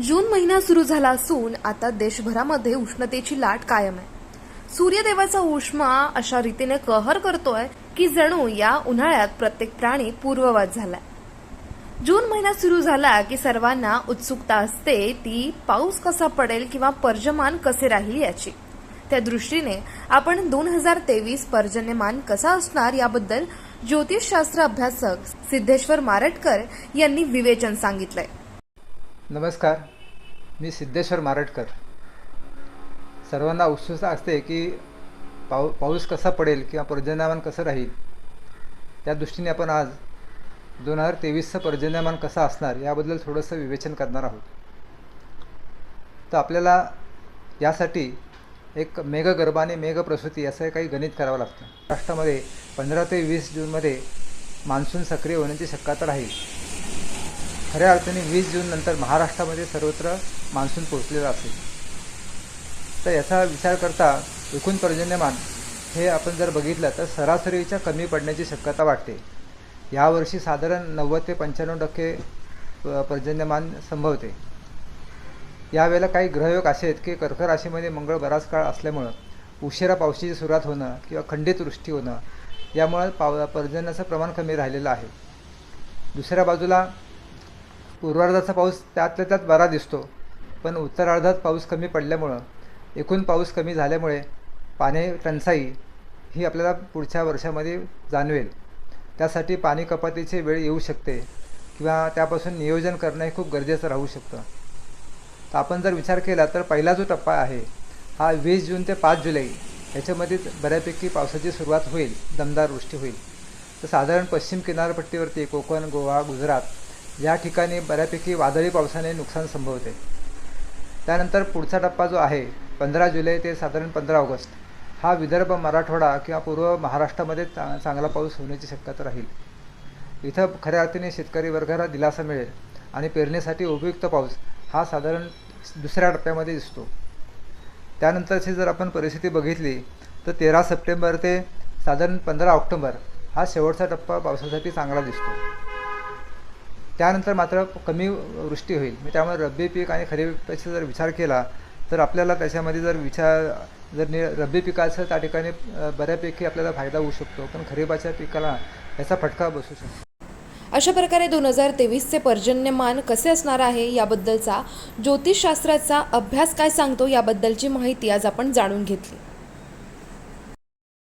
जून महिना सुरू झाला असून आता देशभरामध्ये उष्णतेची लाट कायम आहे. सूर्यदेवाचा उष्मा अशा रीतीने कहर करतोय की जणू या उन्हाळ्यात प्रत्येक प्राणी पूर्ववत झालाय. जून महिना सुरू झाला की सर्वांना उत्सुकता असते ती पाऊस कसा पडेल किंवा पर्जमान कसे राहील याची. त्या दृष्टीने आपण दोन हजार तेवीस पर्जन्यमान कसा असणार याबद्दल ज्योतिषशास्त्र अभ्यासक सिद्धेश्वर मारटकर यांनी विवेचन सांगितलंय. नमस्कार. मी सिद्धेश्वर मारटकर. सर्वांना उत्सुकता असते की पाऊ पाऊस कसा पडेल किंवा पर्जन्यमान कसं राहील? त्या दृष्टीने आपण आज दोन हजार तेवीसचं पर्जन्यमान कसं असणार याबद्दल थोडंसं विवेचन करणार आहोत. तर आपल्याला यासाठी एक मेघगर्भ आणि मेघप्रसूती असं काही गणित करावं लागतं. महाराष्ट्रामध्ये पंधरा ते वीस जूनमध्ये मान्सून सक्रिय होण्याची शक्यता राहील. खऱ्या अर्थाने वीस जून नंतर महाराष्ट्रामध्ये सर्वत्र मान्सून पोहोचलेला असेल. तर याचा विचार करता एकूण पर्जन्यमान हे आपण जर बघितलं तर सरासरीच्या कमी पडण्याची शक्यता वाटते. यावर्षी साधारण नव्वद ते पंच्याण्णव टक्के पर्जन्यमान संभवते. यावेळेला काही ग्रहयोग असे आहेत की कर्क राशीमध्ये मंगळ बराच काळ असल्यामुळं उशिरा पावसाची सुरुवात होणं किंवा खंडित वृष्टी होणं यामुळं पाव पर्जन्याचं प्रमाण कमी राहिलेलं आहे. दुसऱ्या बाजूला पूर्वार्धाचा पाऊस त्यातल्या त्यात बरा दिसतो पण उत्तरार्धात पाऊस कमी पडल्यामुळं एकूण पाऊस कमी झाल्यामुळे पाणी टंचाई ही आपल्याला पुढच्या वर्षामध्ये जाणवेल. त्यासाठी पाणी कपातीची वेळ येऊ शकते किंवा त्यापासून नियोजन करणं हे खूप गरजेचं राहू शकतं. तर आपण जर विचार केला तर पहिला जो टप्पा आहे हा वीस जून ते पाच जुलै याच्यामध्येच बऱ्यापैकी पावसाची सुरुवात होईल दमदार वृष्टी होईल. तर साधारण पश्चिम किनारपट्टीवरती कोकण गोवा गुजरात या ठिकाणी बऱ्यापैकी वादळी पावसाने नुकसान संभवते. त्यानंतर पुढचा टप्पा जो आहे पंधरा जुलै ते साधारण पंधरा ऑगस्ट हा विदर्भ मराठवाडा किंवा पूर्व महाराष्ट्रामध्ये चा चांगला पाऊस होण्याची शक्यता राहील. इथं खऱ्या अर्थाने शेतकरी वर्गाला दिलासा मिळेल आणि पेरणीसाठी उपयुक्त पाऊस हा साधारण दुसऱ्या टप्प्यामध्ये दिसतो. त्यानंतरची जर आपण परिस्थिती बघितली तर तेरा सप्टेंबर ते साधारण पंधरा ऑक्टोबर हा शेवटचा टप्पा पावसासाठी चांगला दिसतो. त्यानंतर मात्र कमी वृष्टी होईल. मी त्यामुळे रब्बी पीक आणि खरीप पिकाचा जर विचार केला तर आपल्याला त्याच्यामध्ये जर विचार जर नि रब्बी पिकाचं त्या ठिकाणी बऱ्यापैकी आपल्याला फायदा होऊ शकतो. पण खरीपाच्या पिकाला याचा फटका बसू शकतो. अशा प्रकारे दोन हजार तेवीसचे पर्जन्यमान कसे असणार आहे याबद्दलचा ज्योतिषशास्त्राचा अभ्यास काय सांगतो याबद्दलची माहिती आज आपण जाणून घेतली.